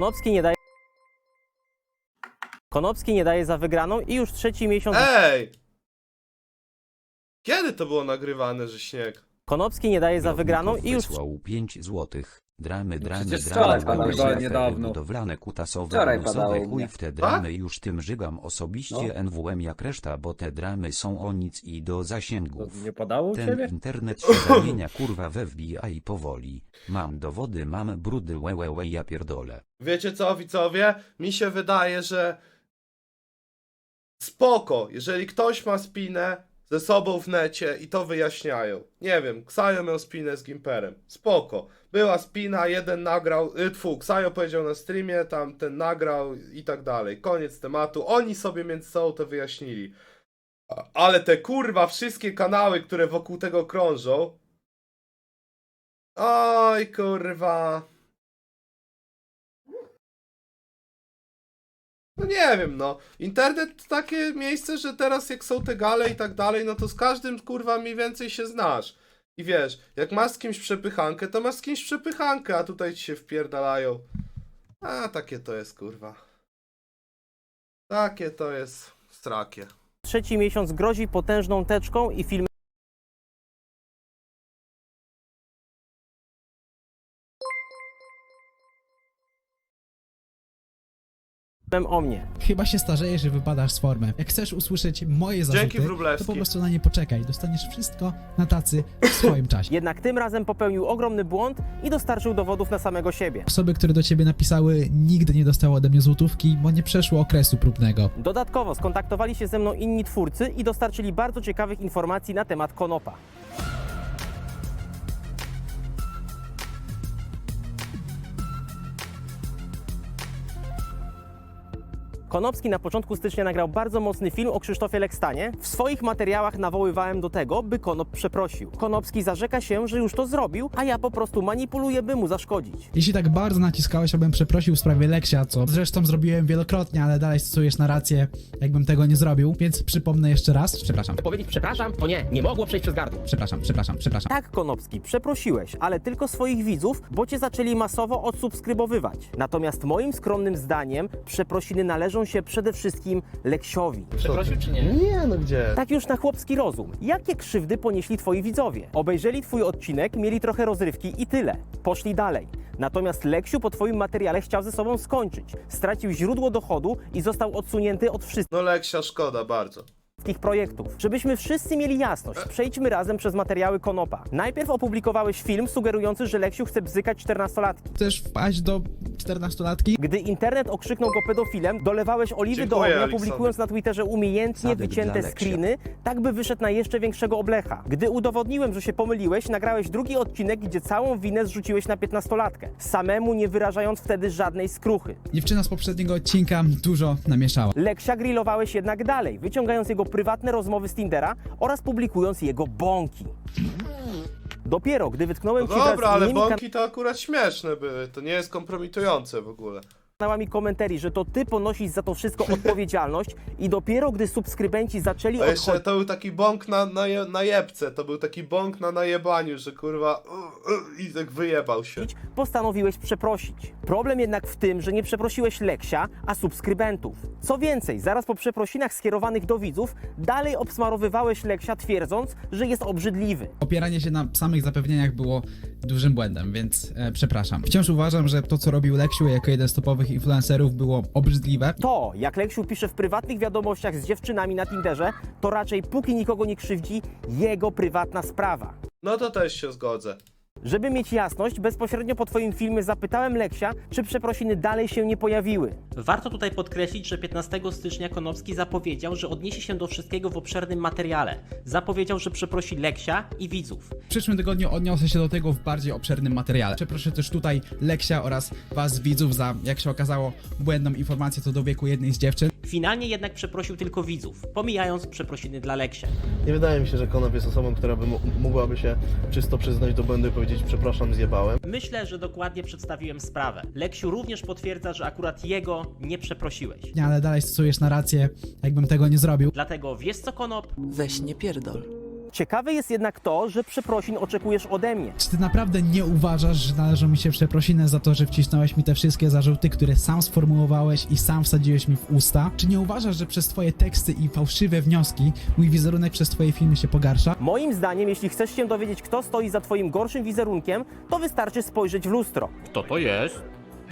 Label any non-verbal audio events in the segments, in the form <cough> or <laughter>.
Konopski nie daje. Konopski nie daje za wygraną i już trzeci miesiąc. Ej! Kiedy to było nagrywane, że śnieg? Konopski nie daje za wygraną i już Wysłał 5 złotych. Dramy, dramy, przecież dramy, wczoraj padało, szafy niedawno. budowlane, kutasowe, Wczoraj padało u chuj mnie. w te Tak? dramy już tym żygam osobiście No. NWM jak reszta, bo te dramy są o nic i do To zasięgów. nie padało u Ten ciebie? internet <laughs> się zamienia kurwa we FBI powoli. Mam dowody, mam brudy, łe, łe, łe, ja pierdolę. Wiecie co, widzowie? Mi się wydaje, że spoko, jeżeli ktoś ma spinę ze sobą w necie i to wyjaśniają. Nie wiem, Ksajo miał spinę z Gimperem. Spoko. Była spina, jeden nagrał, y, tfu, Ksajo powiedział na streamie, tam ten nagrał i tak dalej. Koniec tematu. Oni sobie między sobą to wyjaśnili. Ale te kurwa wszystkie kanały, które wokół tego krążą. Oj kurwa. No nie wiem, no. Internet to takie miejsce, że teraz jak są te gale i tak dalej, no to z każdym kurwa mniej więcej się znasz. I wiesz, jak masz z kimś przepychankę, to masz z kimś przepychankę, a tutaj ci się wpierdalają. A takie to jest kurwa. Takie to jest strakie. trzeci miesiąc grozi potężną teczką i filmem o mnie. Chyba się starzejesz i wypadasz z formy. Jak chcesz usłyszeć moje zarzuty, to po prostu na nie poczekaj. Dostaniesz wszystko na tacy w swoim <laughs> czasie. Jednak tym razem popełnił ogromny błąd i dostarczył dowodów na samego siebie. Osoby, które do ciebie napisały, nigdy nie dostały ode mnie złotówki, bo nie przeszło okresu próbnego. Dodatkowo skontaktowali się ze mną inni twórcy i dostarczyli bardzo ciekawych informacji na temat Konopa. Konopski na początku stycznia nagrał bardzo mocny film o Krzysztofie Lekstanie. W swoich materiałach nawoływałem do tego, by Konop przeprosił. Konopski zarzeka się, że już to zrobił, a ja po prostu manipuluję, by mu zaszkodzić. Jeśli tak bardzo naciskałeś, abym przeprosił w sprawie Leksia, co zresztą zrobiłem wielokrotnie, ale dalej stosujesz narrację, jakbym tego nie zrobił, więc przypomnę jeszcze raz. Przepraszam, Powiedzieć przepraszam? To nie, nie mogło przejść przez gardło. przepraszam, przepraszam, przepraszam. Tak, Konopski, przeprosiłeś, ale tylko swoich widzów, bo cię zaczęli masowo odsubskrybowywać. Natomiast moim skromnym zdaniem przeprosiny należą się przede wszystkim Leksiowi. Przeprosił czy nie? Nie, no gdzie? Tak już na chłopski rozum. Jakie krzywdy ponieśli twoi widzowie? Obejrzeli twój odcinek, mieli trochę rozrywki i tyle. Poszli dalej. Natomiast Leksiu po twoim materiale chciał ze sobą skończyć. Stracił źródło dochodu i został odsunięty od wszystkich. No Leksia, szkoda bardzo. Projektów. Żebyśmy wszyscy mieli jasność, przejdźmy razem przez materiały Konopa. Najpierw opublikowałeś film sugerujący, że Leksiu chce bzykać 14-latki. Chcesz wpaść do 14-latki? Gdy internet okrzyknął go pedofilem, dolewałeś oliwy do Dziękuję, ognia, Aleksander. publikując na Twitterze umiejętnie Sadek wycięte dla Leksia. screeny, tak by wyszedł na jeszcze większego oblecha. Gdy udowodniłem, że się pomyliłeś, nagrałeś drugi odcinek, gdzie całą winę zrzuciłeś na 15-latkę, samemu nie wyrażając wtedy żadnej skruchy. Dziewczyna z poprzedniego odcinka dużo namieszała. Leksia grillowałeś jednak dalej, wyciągając jego prywatne rozmowy z Tindera oraz publikując jego bąki. Dopiero gdy wytknąłem No ci wraz dobra, z ale innymi bąki to akurat śmieszne były. To nie jest kompromitujące w ogóle. Kanałami komentarii, że to ty ponosisz za to wszystko <laughs> odpowiedzialność i dopiero gdy subskrybenci zaczęli A jeszcze odchodzić to był taki bąk na, na, je- na jebce, to był taki bąk na najebaniu, że kurwa uh, uh, i tak wyjebał się. postanowiłeś przeprosić. Problem jednak w tym, że nie przeprosiłeś Leksia, a subskrybentów. Co więcej, zaraz po przeprosinach skierowanych do widzów, dalej obsmarowywałeś Leksia twierdząc, że jest obrzydliwy. Opieranie się na samych zapewnieniach było dużym błędem, więc e, przepraszam. Wciąż uważam, że to, co robił Leksiu jako jeden z topowych influencerów było obrzydliwe. To, jak Leksiu pisze w prywatnych wiadomościach z dziewczynami na Tinderze, to raczej póki nikogo nie krzywdzi, jego prywatna sprawa. No to też się zgodzę. Żeby mieć jasność, bezpośrednio po Twoim filmie zapytałem Leksia, czy przeprosiny dalej się nie pojawiły. Warto tutaj podkreślić, że 15 stycznia Konopski zapowiedział, że odniesie się do wszystkiego w obszernym materiale. Zapowiedział, że przeprosi Leksia i widzów. W przyszłym tygodniu odniosę się do tego w bardziej obszernym materiale. Przeproszę też tutaj Leksia oraz was widzów za, jak się okazało, błędną informację co do wieku jednej z dziewczyn. Finalnie jednak przeprosił tylko widzów, pomijając przeprosiny dla Leksia. Nie wydaje mi się, że Konop jest osobą, która by mo- mogłaby się czysto przyznać do błędu i powiedzieć przepraszam, zjebałem. Myślę, że dokładnie przedstawiłem sprawę. Leksiu również potwierdza, że akurat jego nie przeprosiłeś. Nie, ale dalej stosujesz narrację, jakbym tego nie zrobił. Dlatego wiesz co Konop? Weź nie pierdol. Ciekawe jest jednak to, że przeprosin oczekujesz ode mnie. Czy ty naprawdę nie uważasz, że należą mi się przeprosiny za to, że wcisnąłeś mi te wszystkie zarzuty, które sam sformułowałeś i sam wsadziłeś mi w usta? Czy nie uważasz, że przez twoje teksty i fałszywe wnioski mój wizerunek przez twoje filmy się pogarsza? Moim zdaniem, jeśli chcesz się dowiedzieć, kto stoi za twoim gorszym wizerunkiem, to wystarczy spojrzeć w lustro. Kto to jest?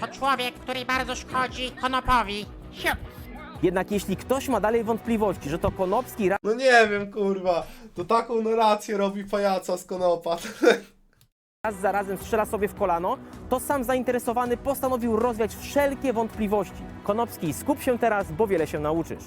To człowiek, który bardzo szkodzi Konopowi. Siup. Jednak jeśli ktoś ma dalej wątpliwości, że to Konopski No nie wiem, kurwa. To taką narrację robi pajaca z konopa. <laughs> raz za razem strzela sobie w kolano, to sam zainteresowany postanowił rozwiać wszelkie wątpliwości. Konopski, skup się teraz, bo wiele się nauczysz.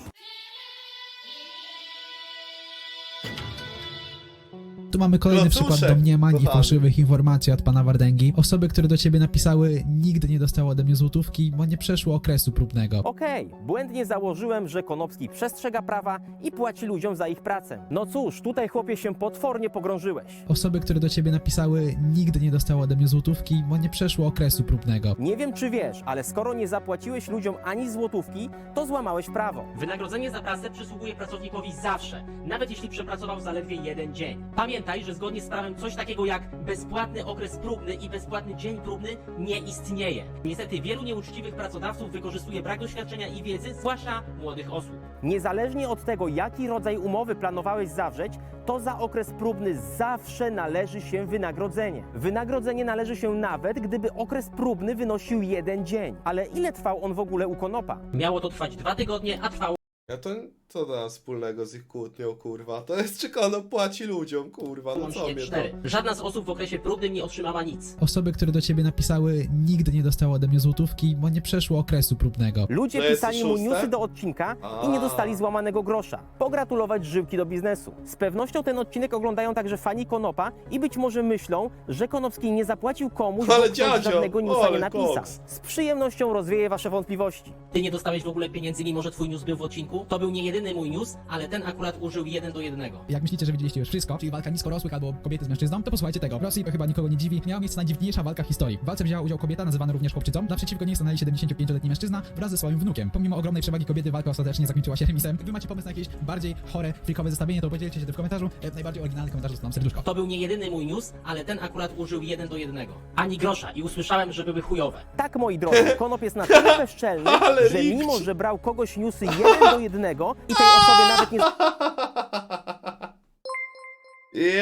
Mamy kolejny Klocuszek, przykład domniemań i kochany. fałszywych informacji od pana Wardęgi. Osoby, które do ciebie napisały, nigdy nie dostały ode mnie złotówki, bo nie przeszło okresu próbnego. Okej, błędnie założyłem, że Konopski przestrzega prawa i płaci ludziom za ich pracę. No cóż, tutaj chłopie się potwornie pogrążyłeś. Osoby, które do ciebie napisały, nigdy nie dostały ode mnie złotówki, bo nie przeszło okresu próbnego. Nie wiem czy wiesz, ale skoro nie zapłaciłeś ludziom ani złotówki, to złamałeś prawo. Wynagrodzenie za pracę przysługuje pracownikowi zawsze, nawet jeśli przepracował zaledwie jeden dzień. Pamiętaj, że zgodnie z prawem coś takiego jak bezpłatny okres próbny i bezpłatny dzień próbny nie istnieje. Niestety wielu nieuczciwych pracodawców wykorzystuje brak doświadczenia i wiedzy, zwłaszcza młodych osób. Niezależnie od tego, jaki rodzaj umowy planowałeś zawrzeć, to za okres próbny zawsze należy się wynagrodzenie. Wynagrodzenie należy się nawet, gdyby okres próbny wynosił jeden dzień. Ale ile trwał on w ogóle u Konopa? Miało to trwać dwa tygodnie, a trwało Ja to co to ma wspólnego z ich kłótnią, kurwa? To jest czy kono płaci ludziom, kurwa. No co mnie to? cztery. Żadna z osób w okresie próbnym nie otrzymała nic. Osoby, które do ciebie napisały, nigdy nie dostały ode mnie złotówki, bo nie przeszło okresu próbnego. Ludzie To jest pisali mu szóste? newsy do odcinka i nie dostali złamanego grosza. Pogratulować żyłki do biznesu. Z pewnością ten odcinek oglądają także fani Konopa i być może myślą, że Konopski nie zapłacił komuś, Ale bo ktoś dziadzio, żadnego newsa ale nie napisał. koks. Z przyjemnością rozwieję wasze wątpliwości. Ty nie dostałeś w ogóle pieniędzy, mimo że twój news był w odcinku? To był nie jedyny mój news, ale ten akurat użył jeden do jednego. Jak myślicie, że widzieliście już wszystko, czyli walka niskorosłych albo kobiety z mężczyzną, to posłuchajcie tego. W Rosji to chyba nikogo nie dziwi, miała miejsce najdziwniejsza walka w historii. W walce wzięła udział kobieta, nazywana również chłopczycą. Naprzeciwko niej stanęli 75-letni mężczyzna wraz ze swoim wnukiem. Pomimo ogromnej przewagi kobiety walka ostatecznie zakończyła się remisem. Wy macie pomysł na jakieś bardziej chore, frikowe zestawienie, to podzielcie się tym w komentarzu. E, Najbardziej oryginalny komentarz dostałem serduszko. To był nie jedyny mój news, ale ten akurat użył jeden do jednego. Ani grosza i usłyszałem, że były chujowe. Tak, moi drodzy, Konop jest na tyle bezczelny, <laughs> Ale że mimo, że brał kogoś newsy jeden do jednego i tej osobie nawet nie <laughs>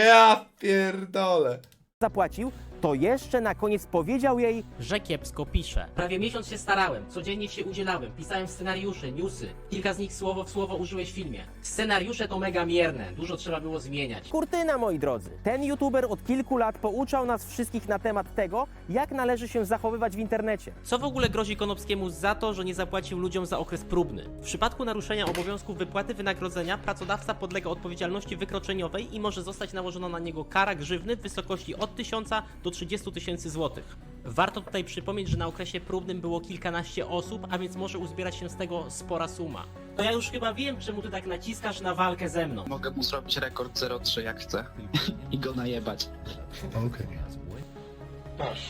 Ja pierdolę. zapłacił, to jeszcze na koniec powiedział jej, Że kiepsko pisze. Prawie miesiąc się starałem, codziennie się udzielałem, pisałem scenariusze, newsy. Kilka z nich słowo w słowo użyłeś w filmie. Scenariusze to mega mierne, dużo trzeba było zmieniać. Kurtyna, moi drodzy. Ten youtuber od kilku lat pouczał nas wszystkich na temat tego, jak należy się zachowywać w internecie. Co w ogóle grozi Konopskiemu za to, że nie zapłacił ludziom za okres próbny? W przypadku naruszenia obowiązków wypłaty wynagrodzenia pracodawca podlega odpowiedzialności wykroczeniowej i może zostać nałożona na niego kara grzywny w wysokości od 1000 do 30 tysięcy złotych. Warto tutaj przypomnieć, że na okresie próbnym było kilkanaście osób, a więc może uzbierać się z tego spora suma. To ja już chyba wiem, czemu ty tak naciskasz na walkę ze mną. Mogę mu zrobić rekord 03 jak chcę <laughs> i go najebać. Okej. Masz,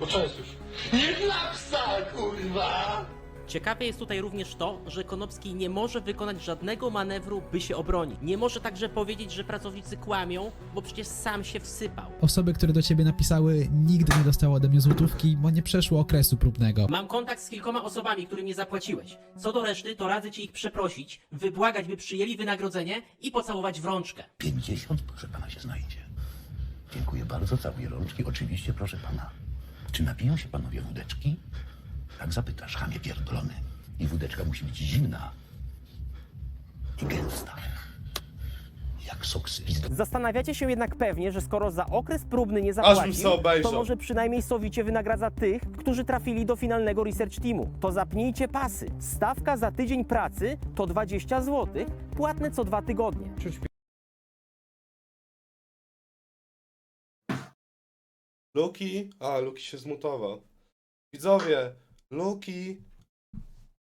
poczęstuj się. Nie dla psa, kurwa! Ciekawe jest tutaj również to, że Konopski nie może wykonać żadnego manewru, by się obronić. Nie może także powiedzieć, że pracownicy kłamią, bo przecież sam się wsypał. Osoby, które do ciebie napisały, nigdy nie dostały ode mnie złotówki, bo nie przeszło okresu próbnego. Mam kontakt z kilkoma osobami, którym nie zapłaciłeś. Co do reszty, to radzę ci ich przeprosić, wybłagać, by przyjęli wynagrodzenie i pocałować w rączkę. 50, proszę pana, się znajdzie. Dziękuję bardzo, całuję rączki. Oczywiście, proszę pana. Czy napiją się panowie wódeczki? Tak zapytasz, chamie pierdolony. I wódeczka musi być zimna i gęsta. Jak sok z pizdy. Zastanawiacie się jednak pewnie, że skoro za okres próbny nie Aż bym zapłacił, se obejrzał. to może przynajmniej sowicie wynagradza tych, którzy trafili do finalnego research teamu. To zapnijcie pasy. Stawka za tydzień pracy to 20 zł, płatne co dwa tygodnie. Luki? A, Luki się zmutował. Widzowie, Luki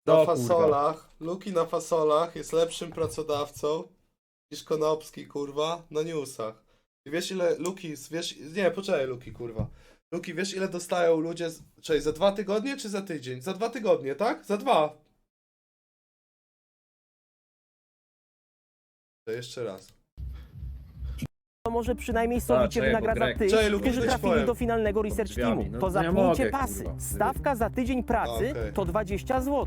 na No, fasolach, Luki na fasolach jest lepszym pracodawcą niż Konopski, kurwa, na newsach. I wiesz ile Luki, wiesz, nie, poczekaj Luki, kurwa. Luki, wiesz ile dostają ludzie, z, czyli za dwa tygodnie czy za tydzień? Za dwa tygodnie, tak? Za dwa. To jeszcze raz. To może przynajmniej sowicie czekaj, bo wynagradza Greg- tych, Czekaj, Luki, którzy trafili powiem. do finalnego research drzwiami. teamu. No To to ja mogę, pasy. kurwa. Stawka za tydzień pracy Okej. to 20 zł.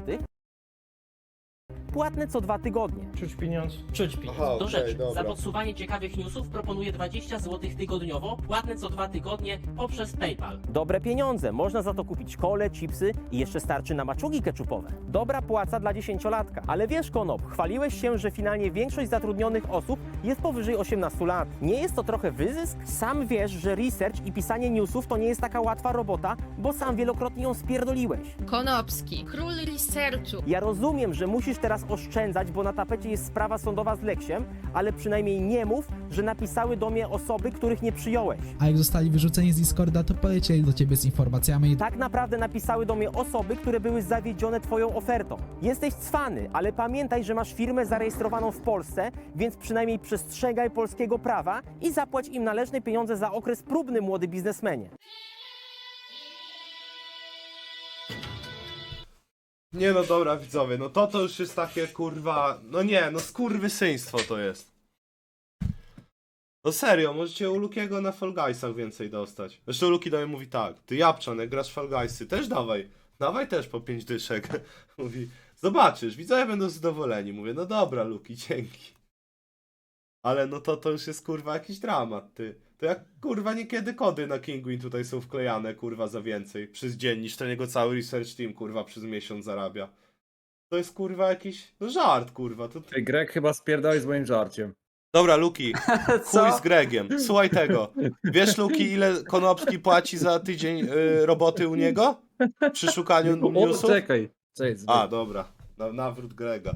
Płatne co dwa tygodnie. Czuć pieniądz. Czuć pieniądz. Aha, Do okej, rzeczy. dobra. Za podsuwanie ciekawych newsów proponuję 20 zł tygodniowo, płatne co dwa tygodnie poprzez PayPal. Dobre pieniądze, można za to kupić kole, chipsy i jeszcze starczy na maczugi keczupowe. Dobra płaca dla dziesięciolatka. Ale wiesz, Konop, chwaliłeś się, że finalnie większość zatrudnionych osób jest powyżej 18 lat. Nie jest to trochę wyzysk? Sam wiesz, że research i pisanie newsów to nie jest taka łatwa robota, bo sam wielokrotnie ją spierdoliłeś. Konopski, król researchu. Ja rozumiem, że musisz teraz oszczędzać, bo na tapecie jest sprawa sądowa z Leksiem, ale przynajmniej nie mów, że napisały do mnie osoby, których nie przyjąłeś. A jak zostali wyrzuceni z Discorda, to polecieli do ciebie z informacjami. Tak naprawdę napisały do mnie osoby, które były zawiedzione twoją ofertą. Jesteś cwany, ale pamiętaj, że masz firmę zarejestrowaną w Polsce, więc przynajmniej przestrzegaj polskiego prawa i zapłać im należne pieniądze za okres próbny, młody biznesmenie. Nie no dobra widzowie, no to to już jest takie kurwa, no nie, no skurwysyństwo to jest. No serio, możecie u Lukiego na Fall Guysach więcej dostać. Zresztą Luki do mnie mówi tak, ty Japczan, jak grasz w Fall Guysy, też dawaj, dawaj też po 5 dyszek. <laughs> mówi, zobaczysz, widzowie będą zadowoleni. Mówię, no dobra Luki, dzięki. Ale no to to już jest kurwa jakiś dramat, ty. To jak kurwa niekiedy kody na Kinguin tutaj są wklejane kurwa za więcej przez dzień niż ten jego cały research team kurwa przez miesiąc zarabia. To jest kurwa jakiś no żart kurwa. To... Ty Greg chyba spierdoli z moim żarciem. Dobra Luki, <laughs> chuj z Gregiem. Słuchaj tego. Wiesz Luki ile Konopski płaci za tydzień y, roboty u niego? Przy szukaniu O, newsów? czekaj. czekaj A, dobra. Na, nawrót Grega.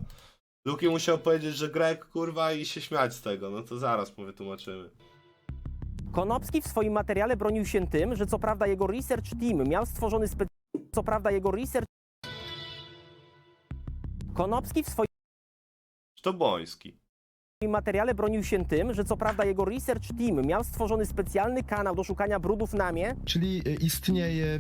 Luki musiał powiedzieć, że Greg kurwa i się śmiać z tego. No to zaraz mu wytłumaczymy. Konopski w swoim materiale bronił się tym, że co prawda jego research team miał stworzony spe... co prawda jego research Konopski w swoim To Boński. Materiale bronił się tym, że co prawda jego research team miał stworzony specjalny kanał do szukania brudów na mnie, Czyli e, istnieje e,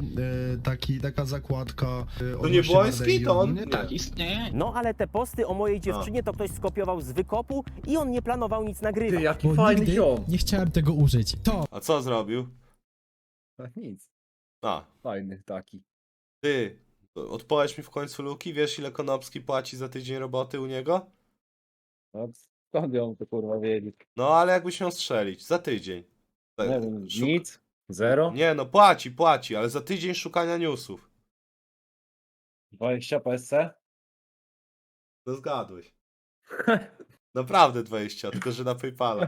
taki, taka zakładka. e, To nie odnośnie ogólnie? Nie. Tak, istnieje. No ale te posty o mojej dziewczynie to ktoś skopiował z wykopu i on nie planował nic Ty, nagrywać. jaki Bo fajny nigdy ziom. nie chciałem tego użyć. To A co zrobił? A, Nic. A, Fajny taki. ty. Odpowiedz mi w końcu Luki, wiesz ile Konopski płaci za tydzień roboty u niego? No, skąd ją to kurwa wiedzieć? No ale jakbyś miał strzelić, za tydzień. Tak, Nie wiem, szuk- nic. Zero. Nie no, płaci, płaci, ale za tydzień szukania newsów. 20 PSC? No zgadłeś. <laughs> Naprawdę 20, tylko że na Paypala.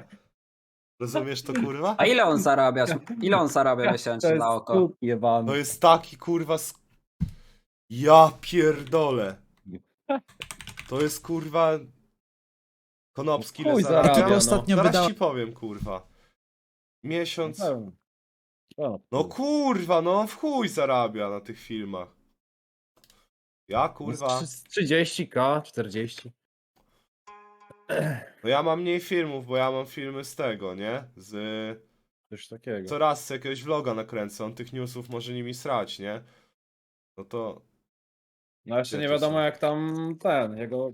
Rozumiesz to kurwa? A ile on zarabia? Ile on zarabia miesięcznie na oko? jebany. To jest taki kurwa. Sk... Ja pierdolę. To jest kurwa. Konopski ile Chuj zarabia? zarabia, Tylko ostatnio Zaraz wydała- ci powiem kurwa. Miesiąc. No, o, No kurwa, no w chuj zarabia na tych filmach. Ja kurwa. z 30k, 40. No ja mam mniej filmów, bo ja mam filmy z tego, nie? Z. Coś takiego. Co raz z jakiegoś vloga nakręcę, on tych newsów może nimi srać, nie? No to. No jeszcze nie wiadomo są? jak tam ten, jego,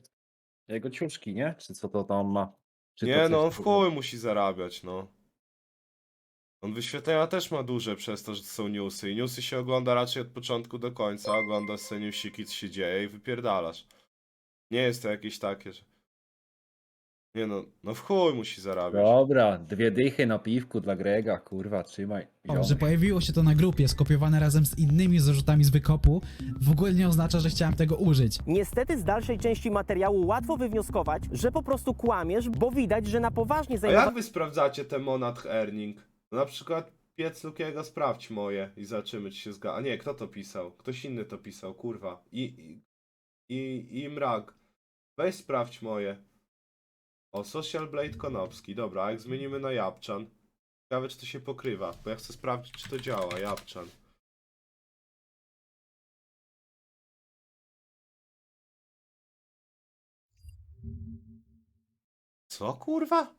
jego ciuszki, nie? Czy co to tam ma? Czy to Nie coś, no, on w chuj musi zarabiać, no. On wyświetlenia też ma duże przez to, że to są newsy. I newsy się ogląda raczej od początku do końca. Oglądasz sobie newsiki, co się dzieje i wypierdalasz. Nie jest to jakieś takie, że... Nie no, no w chuj musi zarabiać. Dobra, dwie dychy na piwku dla Grega, kurwa, trzymaj. O, że pojawiło się to na grupie, skopiowane razem z innymi zarzutami z wykopu, w ogóle nie oznacza, że chciałem tego użyć. Niestety z dalszej części materiału łatwo wywnioskować, że po prostu kłamiesz, bo widać, że na poważnie A zajmowałeś jak wy sprawdzacie te monat earning? No na przykład piec Lukiego sprawdź moje i zobaczymy czy się zgadza. A nie, kto to pisał? Ktoś inny to pisał, kurwa. I, i, i, i mrag. Weź sprawdź moje. O, Social Blade Konopski. Dobra, jak zmienimy na Japczan? Ciekawe czy to się pokrywa, bo ja chcę sprawdzić czy to działa, Japczan. Co kurwa?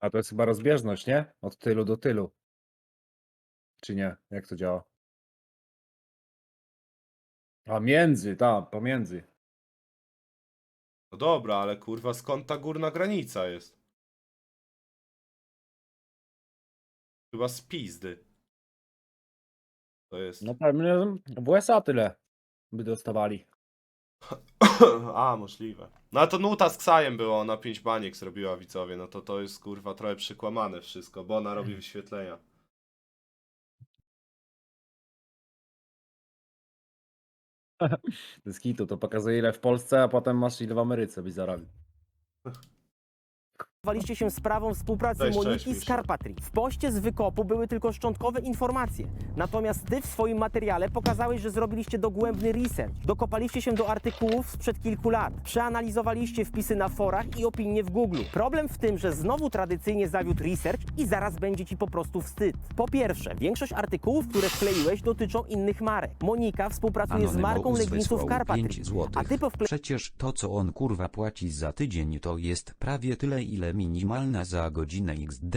A to jest chyba rozbieżność, nie? Od tylu do tylu. Czy nie? Jak to działa? A między, tam, pomiędzy. No dobra, ale kurwa skąd ta górna granica jest? Chyba z pizdy. To jest. No pewnie w USA tyle by dostawali. <coughs> A, możliwe. No a to nuta z Ksajem było, ona 5 baniek zrobiła widzowie, no to to jest kurwa trochę przykłamane wszystko, bo ona robi wyświetlenia. <laughs> Z kitu to pokazuje ile w Polsce, a potem masz ile w Ameryce byś zarobił. <laughs> Zajmowaliście się sprawą współpracy Cześć, cześć, Moniki z. Carpatry. W poście z wykopu były tylko szczątkowe informacje. Natomiast ty w swoim materiale pokazałeś, że zrobiliście dogłębny research. Dokopaliście się do artykułów sprzed kilku lat. Przeanalizowaliście wpisy na forach i opinie w Google. Problem w tym, że znowu tradycyjnie zawiódł research i zaraz będzie ci po prostu wstyd. Po pierwsze, większość artykułów, które wkleiłeś, dotyczą innych marek. Monika współpracuje z marką Anonymous leginsów wysłał Carpatry. 5 złotych. A ty po wkle... Przecież to co on kurwa płaci za tydzień to jest prawie tyle ile minimalna za godzinę XD.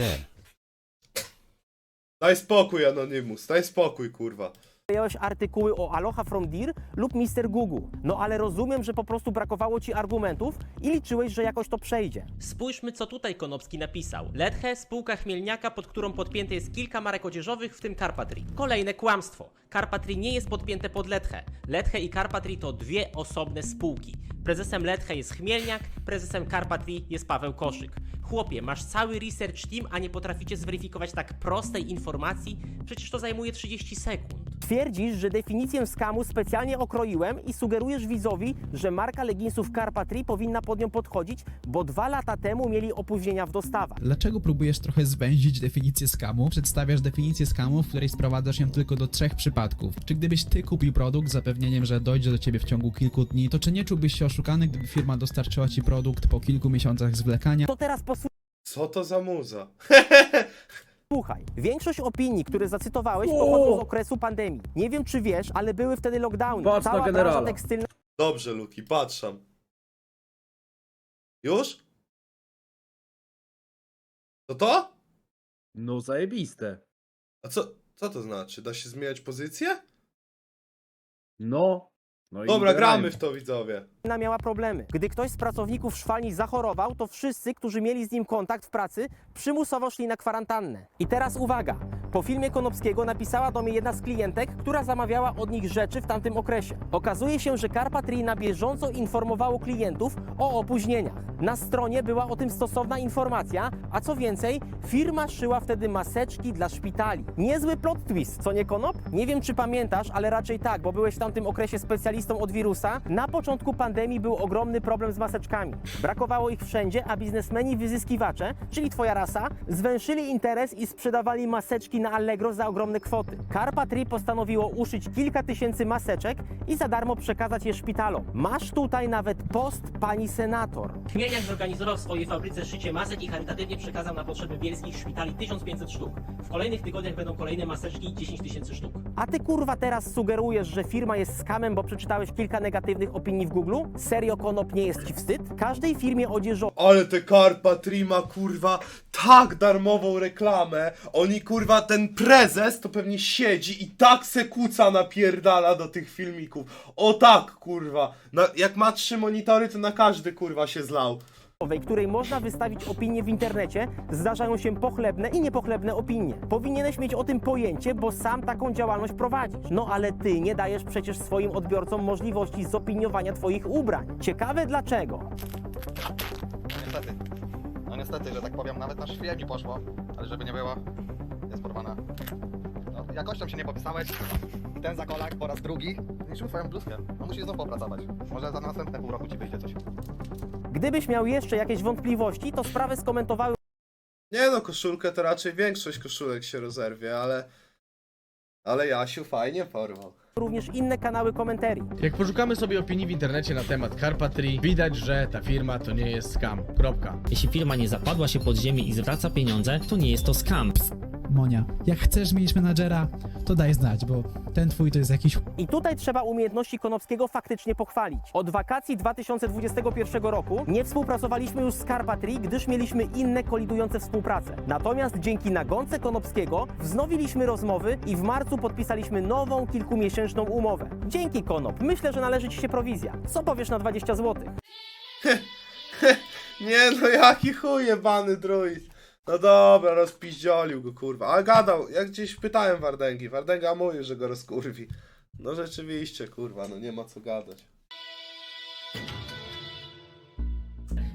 Daj spokój, Anonymous, daj spokój, kurwa. Wklejałeś artykuły o Aloha from Deer lub Mr. Google. No ale rozumiem, że po prostu brakowało ci argumentów i liczyłeś, że jakoś to przejdzie. Spójrzmy, co tutaj Konopski napisał. Lethe, spółka chmielniaka, pod którą podpięte jest kilka marek odzieżowych, w tym Carpatry. Kolejne kłamstwo. Carpatry nie jest podpięte pod Lethe. Lethe i Carpatry to dwie osobne spółki. Prezesem Lethe jest Chmielniak, prezesem Carpatry jest Paweł Koszyk. Chłopie, masz cały research team, a nie potraficie zweryfikować tak prostej informacji? Przecież to zajmuje 30 sekund. Twierdzisz, że definicję skamu specjalnie okroiłem i sugerujesz widzowi, że marka leginsów Carpatry powinna pod nią podchodzić, bo dwa lata temu mieli opóźnienia w dostawach. Dlaczego próbujesz trochę zwęzić definicję skamu? Przedstawiasz definicję skamu, w której sprowadzasz ją tylko do trzech przypadków. Czy gdybyś ty kupił produkt z zapewnieniem, że dojdzie do ciebie w ciągu kilku dni, to czy nie czułbyś się oszukany, gdyby firma dostarczyła ci produkt po kilku miesiącach zwlekania? To teraz Co to za muza? posłuchaj. Większość opinii, które zacytowałeś, pochodzą z okresu pandemii. Nie wiem, czy wiesz, ale były wtedy lockdowny. Patrz na Cała branża tekstylna Dobrze, Luki, patrzam. Już? To to? No zajebiste. A co, co to znaczy? Da się zmieniać pozycję? No. No i Dobra, gramy w to, widzowie. miała problemy. Gdy ktoś z pracowników szwalni zachorował, to wszyscy, którzy mieli z nim kontakt w pracy, przymusowo szli na kwarantannę. I teraz uwaga. Po filmie Konopskiego napisała do mnie jedna z klientek, która zamawiała od nich rzeczy w tamtym okresie. Okazuje się, że Carpatry na bieżąco informowało klientów o opóźnieniach. Na stronie była o tym stosowna informacja, a co więcej, firma szyła wtedy maseczki dla szpitali. Niezły plot twist, co nie Konop? Nie wiem, czy pamiętasz, ale raczej tak, bo byłeś w tamtym okresie specjalistą od wirusa. Na początku pandemii był ogromny problem z maseczkami. Brakowało ich wszędzie, a biznesmeni wyzyskiwacze, czyli twoja rasa, zwęszyli interes i sprzedawali maseczki na Allegro za ogromne kwoty. Carpatry postanowiło uszyć kilka tysięcy maseczek i za darmo przekazać je szpitalom. Masz tutaj nawet post pani senator. Chmielniak zorganizował w swojej fabryce szycie masek i charytatywnie przekazał na potrzeby bielskich szpitali 1500 sztuk. W kolejnych tygodniach będą kolejne maseczki i 10 tysięcy sztuk. A ty kurwa teraz sugerujesz, że firma jest skamem, bo przeczytałeś kilka negatywnych opinii w Google? Serio Konop nie jest ci wstyd? Każdej firmie odzieżowej Ale te Carpatry ma kurwa tak darmową reklamę. Oni kurwa, ten prezes to pewnie siedzi i tak se kuca napierdala do tych filmików. O tak kurwa. Na, jak ma trzy monitory, to na każdy kurwa się zlał. Której można wystawić opinię w internecie, zdarzają się pochlebne i niepochlebne opinie. Powinieneś mieć o tym pojęcie, bo sam taką działalność prowadzisz. No ale ty nie dajesz przecież swoim odbiorcom możliwości zopiniowania twoich ubrań. Ciekawe dlaczego. Niestety. No niestety, że tak powiem, nawet na szwie mi poszło, ale żeby nie było, jest porwana. No, jakością się nie popisałeś. Ten zakolak po raz drugi zniszczył twoją bluzkę. No musisz znów popracować. Może za następne pół roku ci wyjdzie coś. Gdybyś miał jeszcze jakieś wątpliwości, to sprawę skomentowały Nie no, koszulkę to raczej większość koszulek się rozerwie, ale... Ale Jasiu fajnie porwał. również inne kanały komentarii. Jak poszukamy sobie opinii w internecie na temat Carpatry, widać, że ta firma to nie jest scam. Kropka. Jeśli firma nie zapadła się pod ziemię i zwraca pieniądze, to nie jest to scam. Monia, jak chcesz mieć menadżera, to daj znać, bo ten twój to jest jakiś I tutaj trzeba umiejętności Konopskiego faktycznie pochwalić. Od wakacji 2021 roku nie współpracowaliśmy już z Carpatry, gdyż mieliśmy inne kolidujące współprace. Natomiast dzięki nagonce Konopskiego wznowiliśmy rozmowy i w marcu podpisaliśmy nową kilkumiesięczną umowę. Dzięki Konop, myślę, że należy Ci się prowizja. Co powiesz na 20 zł? Nie no, jaki chuj jebany druid. No dobra, rozpiździolił go, kurwa. Ale gadał, jak gdzieś pytałem Wardęgi. Wardęga mówił, że go rozkurwi. No rzeczywiście, kurwa, no nie ma co gadać.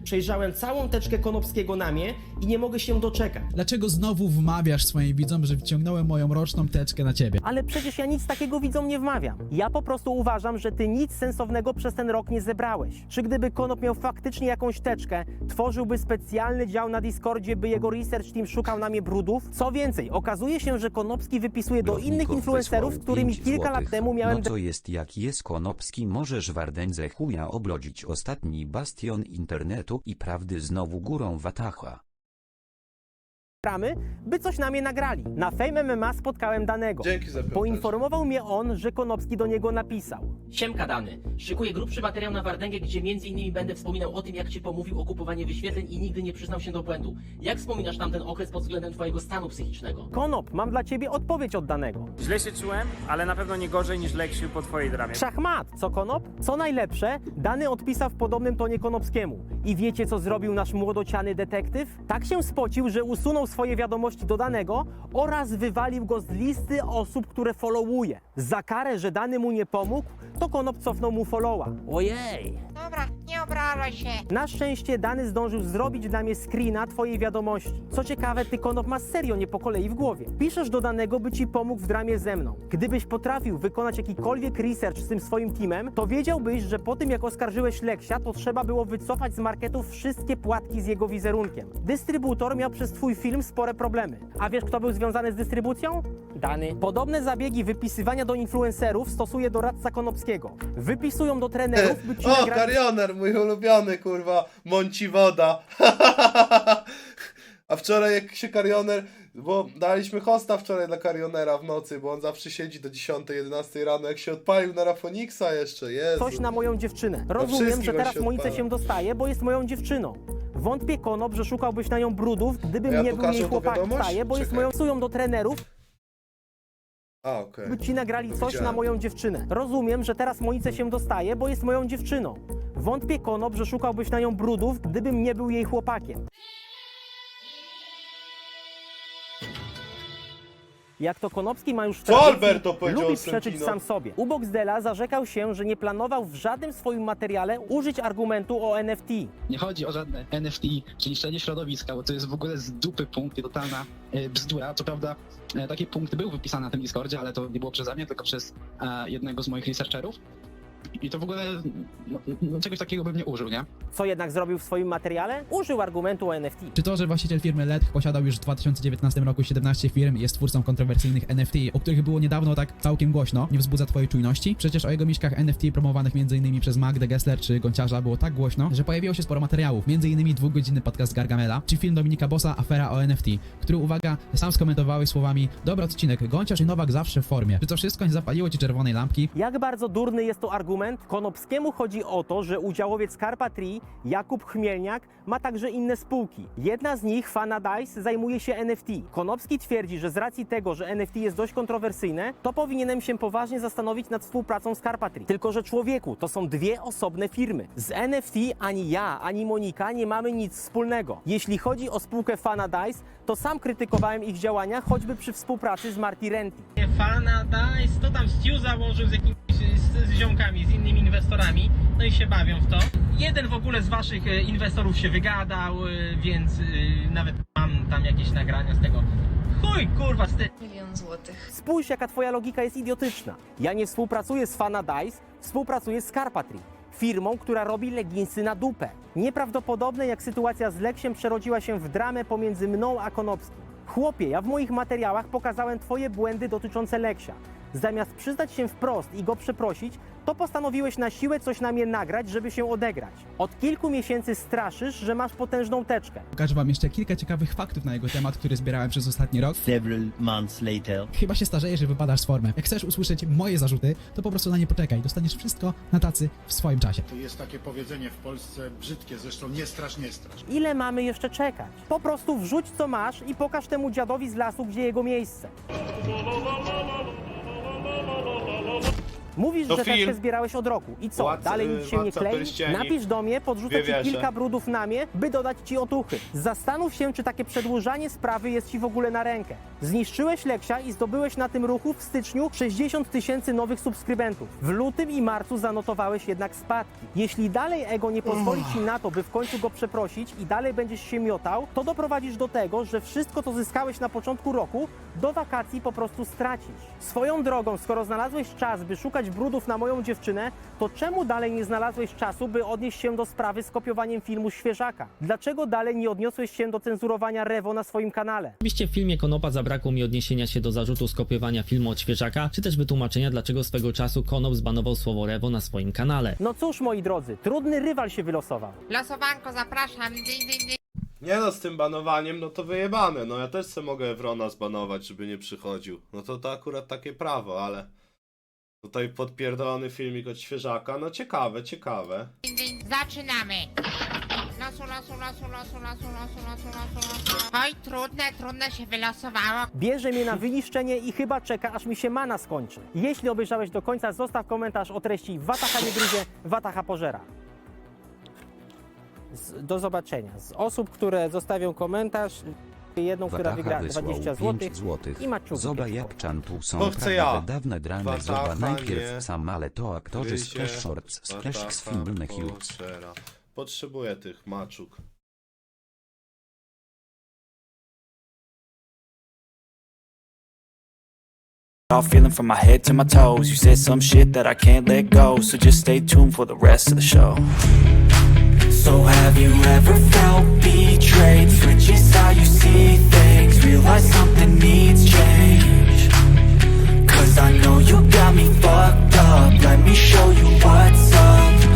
Przejrzałem całą teczkę Konopskiego na mnie i nie mogę się doczekać. Dlaczego znowu wmawiasz swoim widzom, że wciągnąłem moją roczną teczkę na ciebie? Ale przecież ja nic takiego widzom nie wmawiam. Ja po prostu uważam, że ty nic sensownego przez ten rok nie zebrałeś. Czy gdyby Konop miał faktycznie jakąś teczkę, tworzyłby specjalny dział na Discordzie, by jego research team szukał na mnie brudów? Co więcej, okazuje się, że Konopski wypisuje do innych influencerów, z wysłał którymi pięć kilka lat złotych. temu miałem No to jest jak jest Konopski, możesz Wardędze chuja oblodzić ostatni bastion internetu i prawdy znowu górą Watacha. Ramy, by coś na mnie nagrali. Na Fame MMA spotkałem danego. Dzięki za piąteczkę. Poinformował mnie on, że Konopski do niego napisał. Siemka Dany. Szykuję grubszy materiał na Wardęgę, gdzie między innymi będę wspominał o tym, jak ci pomówił o kupowaniu wyświetleń i nigdy nie przyznał się do błędu. Jak wspominasz tamten okres pod względem twojego stanu psychicznego? Konop, mam dla ciebie odpowiedź od danego. Źle się czułem, ale na pewno nie gorzej niż Leksiu po twojej dramie. Szachmat, co Konop? Co najlepsze, Dany odpisał w podobnym tonie Konopskiemu. I wiecie, co zrobił nasz młodociany detektyw? Tak się spocił, że usunął swoje wiadomości do Danego oraz wywalił go z listy osób, które followuje. Za karę, że Dany mu nie pomógł, to Konop cofnął mu followa. Ojej! Dobra, nie obrażaj się. Na szczęście Dany zdążył zrobić dla mnie screena twojej wiadomości. Co ciekawe, ty Konop masz serio nie po kolei w głowie. Piszesz do Danego, by ci pomógł w dramie ze mną. Gdybyś potrafił wykonać jakikolwiek research z tym swoim teamem, to wiedziałbyś, że po tym jak oskarżyłeś Leksia, to trzeba było wycofać z marketów wszystkie płatki z jego wizerunkiem. Dystrybutor miał przez twój film spore problemy. A wiesz, kto był związany z dystrybucją? Dany. Podobne zabiegi wypisywania do influencerów stosuje doradca Konopskiego. Wypisują do trenerów, by ci O, nagrali Karioner, mój ulubiony, kurwa, Mąci Woda. <laughs> A wczoraj jak się Karioner, bo daliśmy hosta wczoraj dla Karionera w nocy, bo on zawsze siedzi do 10-11 rano, jak się odpalił na Rafoniksa jeszcze, Jezu. coś na moją dziewczynę. Rozumiem, wszystkich że on teraz się Monice odpala. się dostaje, bo jest moją dziewczyną. Wątpię Konop, że szukałbyś na nią brudów, gdybym Ja nie był jej tą chłopak wiadomość? staje, bo jest Czekaj. moją psują do trenerów, A, okej. by ci nagrali coś Widziałem. na moją dziewczynę. Rozumiem, że teraz Monice się dostaje, bo jest moją dziewczyną. Wątpię Konop, że szukałbyś na nią brudów, gdybym nie był jej chłopakiem. Jak to Konopski ma już w Co Alberto powiedział lubi o przeczyć sam sobie. U Boxdela zarzekał się, że nie planował w żadnym swoim materiale użyć argumentu o NFT. Nie chodzi o żadne NFT, czyli niszczenie środowiska, bo to jest w ogóle z dupy punkt i totalna e, bzdura. Co prawda e, taki punkt był wypisany na tym Discordzie, ale to nie było przeze mnie, tylko przez e, jednego z moich researcherów. I to w ogóle no, no, czegoś takiego bym nie użył, nie? Co jednak zrobił w swoim materiale? Użył argumentu o NFT. Czy to, że właściciel firmy LED posiadał już w 2019 roku 17 firm i jest twórcą kontrowersyjnych NFT, o których było niedawno tak całkiem głośno, nie wzbudza twojej czujności? Przecież o jego miśkach NFT promowanych m.in. przez Magdę Gessler czy Gonciarza było tak głośno, że pojawiło się sporo materiałów, m.in. dwugodzinny podcast Gargamela, czy film Dominika Bossa Afera o NFT, który, uwaga, sam skomentowałeś słowami Dobry odcinek, Gonciarz i Nowak zawsze w formie. Czy to wszystko nie zapaliło ci czerwonej lampki? Jak bardzo durny jest to argument? Konopskiemu chodzi o to, że udziałowiec Carpa Jakub Chmielniak, ma także inne spółki. Jedna z nich, Fanadice, zajmuje się NFT. Konopski twierdzi, że z racji tego, że NFT jest dość kontrowersyjne, to powinienem się poważnie zastanowić nad współpracą z Carpa. Tylko, że człowieku, to są dwie osobne firmy. Z NFT ani ja, ani Monika nie mamy nic wspólnego. Jeśli chodzi o spółkę Fanadice, to sam krytykowałem ich działania, choćby przy współpracy z Marty Renty. Fana Dice, to tam Stu założył z jakimiś z, z ziomkami, z innymi inwestorami, no i się bawią w to. Jeden w ogóle z waszych e, inwestorów się wygadał, e, więc e, nawet mam tam jakieś nagrania z tego. Chuj, kurwa, z ty... Milion złotych. Spójrz, jaka twoja logika jest idiotyczna. Ja nie współpracuję z Fanadice, współpracuję z Carpatry, firmą, która robi leginsy na dupę. Nieprawdopodobne, jak sytuacja z Leksiem przerodziła się w dramę pomiędzy mną a Konopskim. Chłopie, ja w moich materiałach pokazałem twoje błędy dotyczące Leksia. Zamiast przyznać się wprost i go przeprosić, to postanowiłeś na siłę coś na mnie nagrać, żeby się odegrać. Od kilku miesięcy straszysz, że masz potężną teczkę. Pokażę wam jeszcze kilka ciekawych faktów na jego temat, które zbierałem przez ostatni rok. Several months later. Chyba się starzejesz, że wypadasz z formy. Jak chcesz usłyszeć moje zarzuty, to po prostu na nie poczekaj. Dostaniesz wszystko na tacy w swoim czasie. To jest takie powiedzenie w Polsce brzydkie, zresztą nie strasz, nie strasz. Ile mamy jeszcze czekać? Po prostu wrzuć co masz i pokaż temu dziadowi z lasu, gdzie jego miejsce. Mówisz, To że film. teczkę zbierałeś od roku. I co? Władca- Dalej nic się nie Władca klei? Pierścieni. Napisz do mnie, podrzucę Dwie ci wieże. kilka brudów na mnie, by dodać ci otuchy. Zastanów się, czy takie przedłużanie sprawy jest ci w ogóle na rękę. Zniszczyłeś Leksia i zdobyłeś na tym ruchu w styczniu 60 tysięcy nowych subskrybentów. W lutym i marcu zanotowałeś jednak spadki. Jeśli dalej ego nie pozwoli ci na to, by w końcu go przeprosić i dalej będziesz się miotał, to doprowadzisz do tego, że wszystko, co zyskałeś na początku roku, do wakacji po prostu stracisz. Swoją drogą, skoro znalazłeś czas, by szukać brudów na moją dziewczynę, to czemu dalej nie znalazłeś czasu, by odnieść się do sprawy z kopiowaniem filmu Świeżaka? Dlaczego dalej nie odniosłeś się do cenzurowania Rewo na swoim kanale? Oczywiście w filmie Konopa zabrakło mi odniesienia się do zarzutu skopiowania filmu od świeżaka, czy też wytłumaczenia, dlaczego swego czasu Konop zbanował słowo Rewo na swoim kanale. No cóż, moi drodzy, trudny rywal się wylosował. Losowanko, zapraszam. Ding, ding, ding. Nie no, z tym banowaniem, no to wyjebane. No ja też se mogę Ewrona zbanować, żeby nie przychodził. No to to akurat takie prawo, ale... Tutaj podpierdolony filmik od świeżaka, no ciekawe, ciekawe. Ding, ding. Zaczynamy. Losu, losu, losu, losu, losu, losu, losu, losu, losu. Oj, trudne, trudne się wylosowało. Bierze mnie na wyniszczenie i chyba czeka, aż mi się mana skończy. Jeśli obejrzałeś do końca, zostaw komentarz o treści Wataha nie gryzie, Wataha pożera. Z, do zobaczenia. Z osób, które zostawią komentarz, jedną, która Wataha wygra wysłał 20 5 zł złotych. i Maciuki Zoba 5 jak czantu są To chcę ja. dawne dramy. Zoba Wataha najpierw nie sam, ale to aktorzy z Cash Shorts, z Cash Wataha Swindlnych Youths. pożera. Potrzebuję tych maczuk. All feeling from my head to my toes. You said some shit that I can't let go. So just stay tuned for the rest of the show. So have you ever felt betrayed? Switches how you see things. Realize something needs change. Cause I know you got me fucked up. Let me show you what's